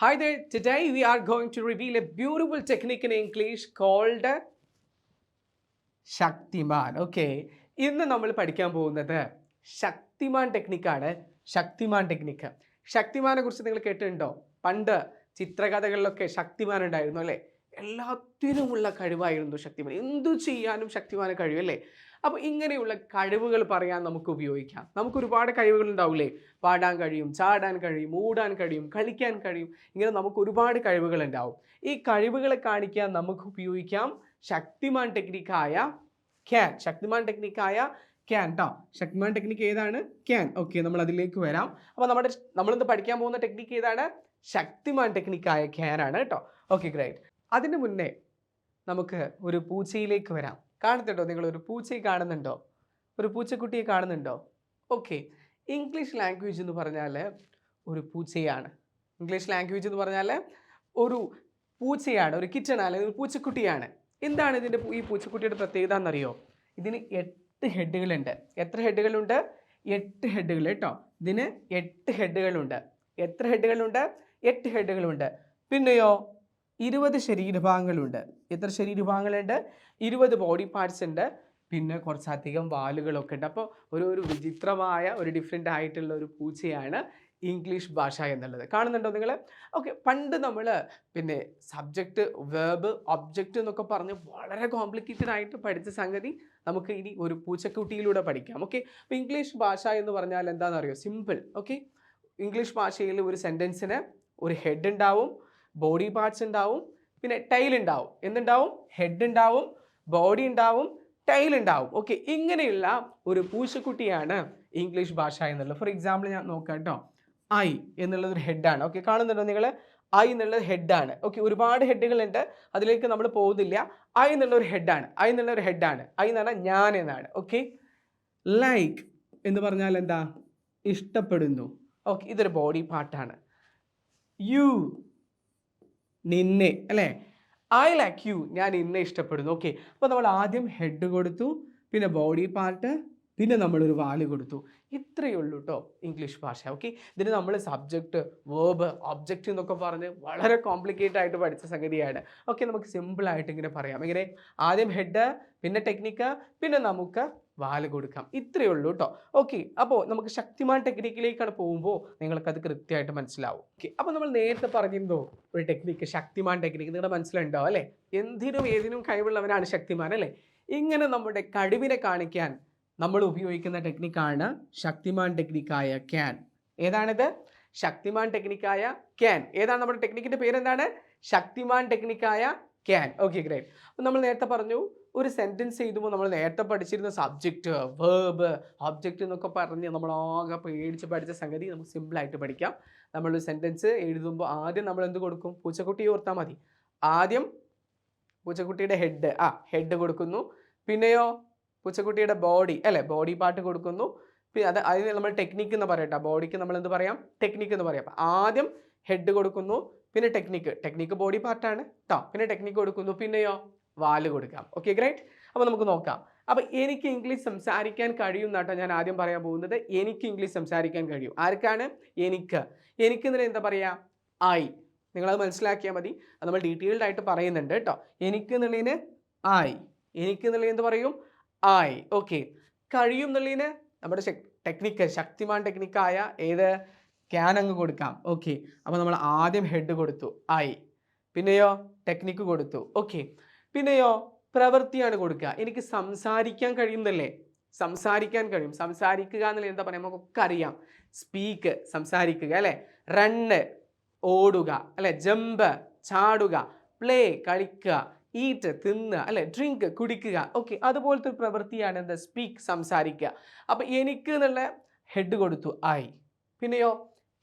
Hi there, today we are going to reveal a beautiful technique in English called Shaktimaan okay ഇന്ന് നമ്മൾ പഠിക്കാൻ പോകുന്നത് ശക്തിമാൻ ടെക്നിക്കാണ്. Shaktimaan technique. ശക്തിമാനെ കുറിച്ച് നിങ്ങൾ കേട്ടിട്ടുണ്ടോ? പണ്ട് ചിത്രകഥകളിലൊക്കെ ശക്തിമാൻ ഉണ്ടായിരുന്നു അല്ലേ? എല്ലാത്തിനുമുള്ള കഴിവായിരുന്നു ശക്തിമാൻ. എന്തു ചെയ്യാനും ശക്തിമാന് കഴിവല്ലേ അപ്പോൾ ഇങ്ങനെയുള്ള കഴിവുകൾ പറയാൻ നമുക്ക് ഉപയോഗിക്കാം. നമുക്ക് ഒരുപാട് കഴിവുകൾ ഉണ്ടാവില്ലേ പാടാൻ കഴിയും ചാടാൻ കഴിയും ഓടാൻ കഴിയും കളിക്കാൻ കഴിയും. ഇങ്ങനെ നമുക്ക് ഒരുപാട് കഴിവുകൾ ഉണ്ടാവും. ഈ കഴിവുകളെ കാണിക്കാൻ നമുക്ക് ഉപയോഗിക്കാം ശക്തിമാൻ ടെക്നിക്കായ ക്യാൻ ശക്തിമാൻ ടെക്നിക്കായ ക്യാൻ ട്ടോ. ശക്തിമാൻ ടെക്നിക്ക് ഏതാണ്? ക്യാൻ ഓക്കെ നമ്മൾ അതിലേക്ക് വരാം. അപ്പോൾ നമ്മുടെ നമ്മളിന്ന് പഠിക്കാൻ പോകുന്ന ടെക്നിക്ക് ഏതാണ്? ശക്തിമാൻ ടെക്നിക്കായ ക്യാൻ ആണ് കേട്ടോ. ഓക്കെ ഗ്രേറ്റ് അതിന് മുന്നേ നമുക്ക് ഒരു പൂച്ചയിലേക്ക് വരാം. കാണുന്നുണ്ടോ? നിങ്ങൾ ഒരു പൂച്ചയെ കാണുന്നുണ്ടോ? ഒരു പൂച്ചക്കുട്ടിയെ കാണുന്നുണ്ടോ? ഓക്കെ ഇംഗ്ലീഷ് ലാംഗ്വേജ് എന്ന് പറഞ്ഞാൽ ഒരു പൂച്ചയാണ്. ഇംഗ്ലീഷ് ലാംഗ്വേജ് എന്ന് പറഞ്ഞാൽ ഒരു പൂച്ചയാണ് ഒരു കിച്ചൺ അല്ലെങ്കിൽ ഒരു പൂച്ചക്കുട്ടിയാണ്. എന്താണ് ഇതിന്റെ ഈ പൂച്ചക്കുട്ടിയുടെ പ്രത്യേകത എന്നറിയോ? ഇതിന് എട്ട് ഹെഡുകളുണ്ട്. എത്ര ഹെഡുകളുണ്ട്? എട്ട് ഹെഡുകൾ കേട്ടോ. ഇതിന് എട്ട് ഹെഡുകളുണ്ട്. എത്ര ഹെഡുകളുണ്ട്? എട്ട് ഹെഡുകളുണ്ട്. പിന്നെയോ? ഇരുപത് ശരീരഭാഗങ്ങളുണ്ട്. എത്ര ശരീരഭാഗങ്ങളുണ്ട്? ഇരുപത് ബോഡി പാർട്സ് ഉണ്ട്. പിന്നെ കുറച്ചധികം വാലുകളൊക്കെ ഉണ്ട്. അപ്പോൾ ഒരു ഒരു വിചിത്രമായ ഒരു ഡിഫറെന്റ് ആയിട്ടുള്ള ഒരു പൂച്ചയാണ് ഇംഗ്ലീഷ് ഭാഷ എന്നുള്ളത്. കാണുന്നുണ്ടോ നിങ്ങൾ ഓക്കെ പണ്ട് നമ്മൾ പിന്നെ സബ്ജക്റ്റ് വേബ് ഒബ്ജക്റ്റ് എന്നൊക്കെ പറഞ്ഞ് വളരെ കോംപ്ലിക്കേറ്റഡ് ആയിട്ട് പഠിച്ച സംഗതി നമുക്ക് ഇനി ഒരു പൂച്ചക്കുട്ടിയിലൂടെ പഠിക്കാം. ഓക്കെ അപ്പോൾ ഇംഗ്ലീഷ് ഭാഷ എന്ന് പറഞ്ഞാൽ എന്താണെന്നറിയോ? സിമ്പിൾ ഓക്കെ ഇംഗ്ലീഷ് ഭാഷയിൽ ഒരു സെന്റൻസിന് ഒരു ഹെഡ് ഉണ്ടാവും. ബോഡി പാർട്സ് ഉണ്ടാവും പിന്നെ ടൈൽ ഉണ്ടാവും എന്തുണ്ടാവും? ഹെഡ് ഉണ്ടാവും ബോഡി ഉണ്ടാവും ടൈൽ ഉണ്ടാവും ഓക്കെ ഇങ്ങനെയുള്ള ഒരു പൂച്ചക്കുട്ടിയാണ് ഇംഗ്ലീഷ് ഭാഷ എന്നുള്ളത്. ഫോർ എക്സാമ്പിൾ ഞാൻ നോക്കാം കേട്ടോ. ഐ എന്നുള്ളത് ഒരു ഹെഡാണ് ഓക്കെ കാണുന്നുണ്ടോ നിങ്ങൾ? ഐ എന്നുള്ളത് ഹെഡാണ് ഓക്കെ ഒരുപാട് ഹെഡുകളുണ്ട് അതിലേക്ക് നമ്മൾ പോകുന്നില്ല ഐ എന്നുള്ള ഒരു ഹെഡാണ് ഐ എന്നുള്ള ഒരു ഹെഡാണ് ഐ എന്ന് പറഞ്ഞാൽ ഞാൻ എന്നാണ്. ഓക്കെ ലൈക്ക് എന്ന് പറഞ്ഞാൽ എന്താ? ഇഷ്ടപ്പെടുന്നു. ഓക്കെ ഇതൊരു ബോഡി പാർട്ടാണ് യു നിന്നെ അല്ലേ? ഐ ലൈക്ക് യു ഞാൻ നിന്നെ ഇഷ്ടപ്പെടുന്നു. ഓക്കെ അപ്പോൾ നമ്മൾ ആദ്യം ഹെഡ് കൊടുത്തു പിന്നെ ബോഡി പാർട്ട് പിന്നെ നമ്മളൊരു വാൽ കൊടുത്തു. ഇത്രയേ ഉള്ളൂ കേട്ടോ ഇംഗ്ലീഷ് ഭാഷ. ഓക്കെ ഇതിന് നമ്മൾ സബ്ജക്റ്റ് വേർബ് ഒബ്ജക്റ്റ് എന്നൊക്കെ പറഞ്ഞ് വളരെ കോംപ്ലിക്കേറ്റ് ആയിട്ട് പഠിച്ച സംഗതിയാണ്. ഓക്കെ നമുക്ക് സിമ്പിളായിട്ട് ഇങ്ങനെ പറയാം. ഇങ്ങനെ ആദ്യം ഹെഡ് പിന്നെ ടെക്നിക്ക് പിന്നെ നമുക്ക് വാൽ കൊടുക്കാം. ഇത്രയേ ഉള്ളൂ കേട്ടോ ഓക്കെ അപ്പോൾ നമുക്ക് ശക്തിമാൻ ടെക്നിക്കിലേക്കാണ് പോകുമ്പോൾ നിങ്ങൾക്കത് കൃത്യമായിട്ട് മനസ്സിലാവും. ഓക്കെ അപ്പോൾ നമ്മൾ നേരത്തെ പറഞ്ഞിരുന്നോ ഒരു ടെക്നിക്ക് ശക്തിമാൻ ടെക്നിക്ക് നിങ്ങളുടെ മനസ്സിലുണ്ടോ അല്ലേ? എന്തിനും ഏതിനും കഴിവുള്ളവനാണ് ശക്തിമാൻ അല്ലേ? ഇങ്ങനെ നമ്മുടെ കഴിവിനെ കാണിക്കാൻ നമ്മൾ ഉപയോഗിക്കുന്ന ടെക്നിക്കാണ് ശക്തിമാൻ ടെക്നിക്കായ ക്യാൻ ഏതാണിത്? ശക്തിമാൻ ടെക്നിക്കായ ക്യാൻ ഏതാണ് നമ്മുടെ ടെക്നിക്കിന്റെ പേരെന്താണ്? ശക്തിമാൻ ടെക്നിക്കായ ക്യാൻ ഓക്കെ ഗ്രേറ്റ് അപ്പം നമ്മൾ നേരത്തെ പറഞ്ഞു ഒരു സെന്റൻസ് എഴുതുമ്പോൾ നമ്മൾ നേരത്തെ പഠിച്ചിരുന്ന സബ്ജക്റ്റ് വേർബ് ഒബ്ജക്റ്റ് എന്നൊക്കെ പറഞ്ഞ് നമ്മൾ ആകെ പേടിച്ച് പഠിച്ച സംഗതി നമുക്ക് സിമ്പിളായിട്ട് പഠിക്കാം. നമ്മളൊരു സെന്റൻസ് എഴുതുമ്പോൾ ആദ്യം നമ്മൾ എന്ത് കൊടുക്കും? പൂച്ചക്കുട്ടി ഓർത്താൽ മതി. ആദ്യം പൂച്ചക്കുട്ടിയുടെ ഹെഡ് ആ ഹെഡ് കൊടുക്കുന്നു. പിന്നെയോ പൂച്ചക്കുട്ടിയുടെ ബോഡി അല്ലേ? ബോഡി പാർട്ട് കൊടുക്കുന്നു. പിന്നെ അത് അതിന് നമ്മൾ ടെക്നിക്ക് എന്ന് പറയട്ടെ. ബോഡിക്ക് നമ്മൾ എന്ത് പറയാം? ടെക്നിക്ക് എന്ന് പറയാം. ആദ്യം ഹെഡ് കൊടുക്കുന്നു. പിന്നെ ടെക്നിക്ക് ടെക്നിക്ക് ബോഡി പാർട്ടാണ് കേട്ടോ പിന്നെ ടെക്നിക്ക് കൊടുക്കുന്നു പിന്നെയോ? വാൽ കൊടുക്കാം. ഓക്കെ ഗ്രേറ്റ് അപ്പോൾ നമുക്ക് നോക്കാം. അപ്പോൾ എനിക്ക് ഇംഗ്ലീഷ് സംസാരിക്കാൻ കഴിയും എന്നാട്ടോ ഞാൻ ആദ്യം പറയാൻ പോകുന്നത്. എനിക്ക് ഇംഗ്ലീഷ് സംസാരിക്കാൻ കഴിയും. ആർക്കാണ്? എനിക്ക്. എനിക്ക് എന്നതിന് എന്താ പറയുക ഐ നിങ്ങളത് മനസ്സിലാക്കിയാൽ മതി. അത് നമ്മൾ ഡീറ്റെയിൽഡ് ആയിട്ട് പറയുന്നുണ്ട് കേട്ടോ എനിക്ക് എന്നുള്ളതിന് ഐ എനിക്ക് എന്നുള്ളത് എന്ത് പറയും? ഐ ഓക്കെ കഴിയും എന്നുള്ളതിന് നമ്മുടെ ടെക്നിക്ക് ശക്തിമാൻ ടെക്നിക്കായ ഏത്? ക്യാൻ അങ്ങ് കൊടുക്കാം. ഓക്കെ അപ്പോൾ നമ്മൾ ആദ്യം ഹെഡ് കൊടുത്തു. ഐ പിന്നെയോ? ടെക്നിക്ക് കൊടുത്തു. ഓക്കെ പിന്നെയോ? പ്രവൃത്തിയാണ് കൊടുക്കുക. എനിക്ക് സംസാരിക്കാൻ കഴിയുന്നല്ലേ? സംസാരിക്കാൻ കഴിയും. സംസാരിക്കുക എന്നുള്ളത് എന്താ പറയുക? നമുക്കൊക്കെ അറിയാം. സ്പീക്ക് സംസാരിക്കുക അല്ലേ? റണ്ണ് ഓടുക അല്ലെ? ജമ്പ് ചാടുക പ്ലേ കളിക്കുക ഈറ്റ് തിന്നുക അല്ലെ? ഡ്രിങ്ക് കുടിക്കുക. ഓക്കെ അതുപോലത്തെ ഒരു പ്രവൃത്തിയാണ് എന്താ? സ്പീക്ക് സംസാരിക്കുക. അപ്പം എനിക്ക് എന്നുള്ള ഹെഡ് കൊടുത്തു. ഐ പിന്നെയോ?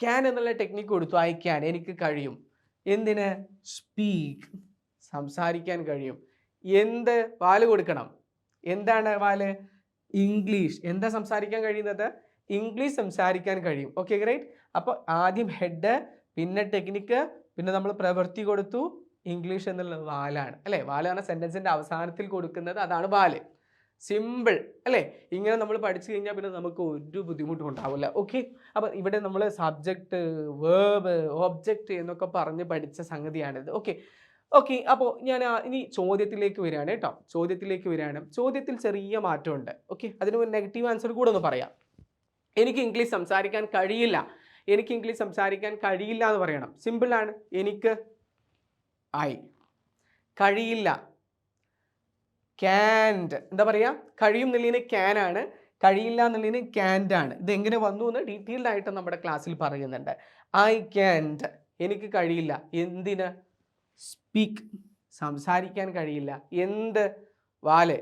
ക്യാൻ എന്നുള്ള ടെക്നിക്ക് കൊടുത്തു. ഐ ക്യാൻ എനിക്ക് കഴിയും. എന്തിന്? സ്പീക്ക് സംസാരിക്കാൻ കഴിയും. എന്ത് വാൽ കൊടുക്കണം? എന്താണ് വാൽ? ഇംഗ്ലീഷ് എന്താ സംസാരിക്കാൻ കഴിയുന്നത്? ഇംഗ്ലീഷ് സംസാരിക്കാൻ കഴിയും. ഓക്കെ ഗ്രേറ്റ് അപ്പോൾ ആദ്യം ഹെഡ് പിന്നെ ടെക്നിക്ക് പിന്നെ നമ്മൾ പ്രവൃത്തി കൊടുത്തു. ഇംഗ്ലീഷ് എന്നുള്ള വാലാണ്. അല്ലേ? വാലാണ് സെന്റൻസിന്റെ അവസാനത്തിൽ കൊടുക്കുന്നത്. അതാണ് വാൽ. സിമ്പിൾ അല്ലേ? ഇങ്ങനെ നമ്മൾ പഠിച്ചു കഴിഞ്ഞാൽ പിന്നെ നമുക്ക് ഒരു ബുദ്ധിമുട്ടും ഉണ്ടാവില്ല. ഓക്കെ അപ്പം ഇവിടെ നമ്മൾ സബ്ജക്റ്റ് വേർബ് ഒബ്ജക്റ്റ് എന്നൊക്കെ പറഞ്ഞ് പഠിച്ച സംഗതിയാണിത്. ഓക്കെ ഓക്കെ അപ്പോൾ ഞാൻ ഇനി ചോദ്യത്തിലേക്ക് വരികയാണ് കേട്ടോ. ചോദ്യത്തിലേക്ക് വരികയാണ്. ചോദ്യത്തിൽ ചെറിയ മാറ്റമുണ്ട്. ഓക്കെ അതിന് ഒരു നെഗറ്റീവ് ആൻസർ കൂടെ ഒന്ന് പറയാം. എനിക്ക് ഇംഗ്ലീഷ് സംസാരിക്കാൻ കഴിയില്ല. എനിക്ക് ഇംഗ്ലീഷ് സംസാരിക്കാൻ കഴിയില്ല എന്ന് പറയണം. സിമ്പിളാണ് എനിക്ക് ആയി കഴിയില്ല. ക്യാൻഡ് എന്താ പറയുക കഴിയും എന്നുള്ളതിന് ക്യാൻ ആണ്. കഴിയില്ല എന്നുള്ളതിന് ക്യാൻഡ് ആണ്. ഇത് എങ്ങനെ വന്നു എന്ന് ഡീറ്റെയിൽഡ് ആയിട്ട് നമ്മുടെ ക്ലാസ്സിൽ പറയുന്നുണ്ട്. ഐ ക്യാൻഡ് എനിക്ക് കഴിയില്ല. എന്തിന്? സ്പീക്ക് സംസാരിക്കാൻ കഴിയില്ല. എന്ത്? വാൽ.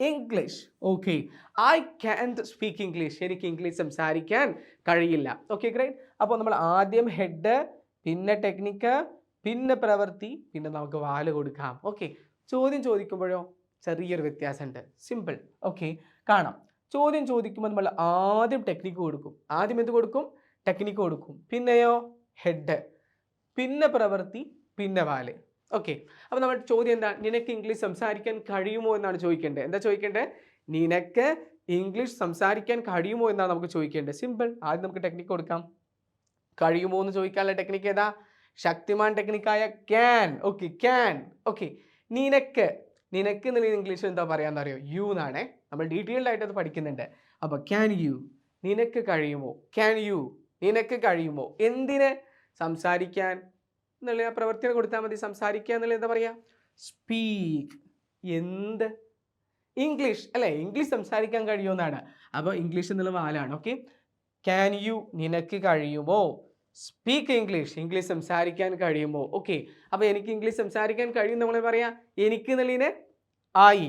English okay I can't speak English എനിക്ക് ഇംഗ്ലീഷ് സംസാരിക്കാൻ കഴിയില്ല. ഓക്കെ ഗ്രേറ്റ് അപ്പോൾ നമ്മൾ ആദ്യം ഹെഡ് പിന്നെ ടെക്നിക്ക് പിന്നെ പ്രവൃത്തി പിന്നെ നമുക്ക് വാൽ കൊടുക്കാം. ഓക്കെ ചോദ്യം ചോദിക്കുമ്പോഴോ? ചെറിയൊരു വ്യത്യാസമുണ്ട്. സിമ്പിൾ ഓക്കെ കാണാം. ചോദ്യം ചോദിക്കുമ്പോൾ നമ്മൾ ആദ്യം ടെക്നിക്ക് കൊടുക്കും. ആദ്യം എന്ത് കൊടുക്കും? ടെക്നിക്ക് കൊടുക്കും. പിന്നെയോ? ഹെഡ് പിന്നെ പ്രവൃത്തി പിന്നെ വാൽ. ഓക്കെ അപ്പോൾ നമ്മുടെ ചോദ്യം എന്താ? നിനക്ക് ഇംഗ്ലീഷ് സംസാരിക്കാൻ കഴിയുമോ എന്നാണ് ചോദിക്കേണ്ടത്. എന്താ ചോദിക്കേണ്ടത്? നിനക്ക് ഇംഗ്ലീഷ് സംസാരിക്കാൻ കഴിയുമോ എന്നാണ് നമുക്ക് ചോദിക്കേണ്ടത്. സിമ്പിൾ ആദ്യം നമുക്ക് ടെക്നിക്ക് കൊടുക്കാം. കഴിയുമോ എന്ന് ചോദിക്കാനുള്ള ടെക്നിക്ക് ഏതാ? ശക്തിമാൻ ടെക്നിക്കായ ക്യാൻ ഓക്കെ ക്യാൻ ഓക്കെ നിനക്ക് നിനക്ക് എന്നുള്ള ഇംഗ്ലീഷിൽ എന്താ പറയാന്ന് അറിയോ യു എന്നാണേ. നമ്മൾ ഡീറ്റെയിൽഡ് ആയിട്ട് അത് പഠിക്കുന്നുണ്ട്. അപ്പോൾ ക്യാൻ യു നിനക്ക് കഴിയുമോ? ക്യാൻ യു നിനക്ക് കഴിയുമോ? എന്തിന് സംസാരിക്കാൻ? എന്നുള്ള ആ പ്രവർത്തികൾ കൊടുത്താൽ മതി. സംസാരിക്കുക എന്നുള്ള എന്താ പറയുക സ്പീക്ക് എന്ത്? ഇംഗ്ലീഷ് അല്ലേ? ഇംഗ്ലീഷ് സംസാരിക്കാൻ കഴിയുമെന്നാണ്. അപ്പോൾ ഇംഗ്ലീഷ് എന്നുള്ള വാലാണ്. ഓക്കെ ക്യാൻ യു നിനക്ക് കഴിയുമോ? സ്പീക്ക് ഇംഗ്ലീഷ് ഇംഗ്ലീഷ് സംസാരിക്കാൻ കഴിയുമോ ഓക്കെ അപ്പോൾ എനിക്ക് ഇംഗ്ലീഷ് സംസാരിക്കാൻ കഴിയും നമ്മൾ പറയാം? എനിക്ക് എന്നുള്ളതിനെ ആയി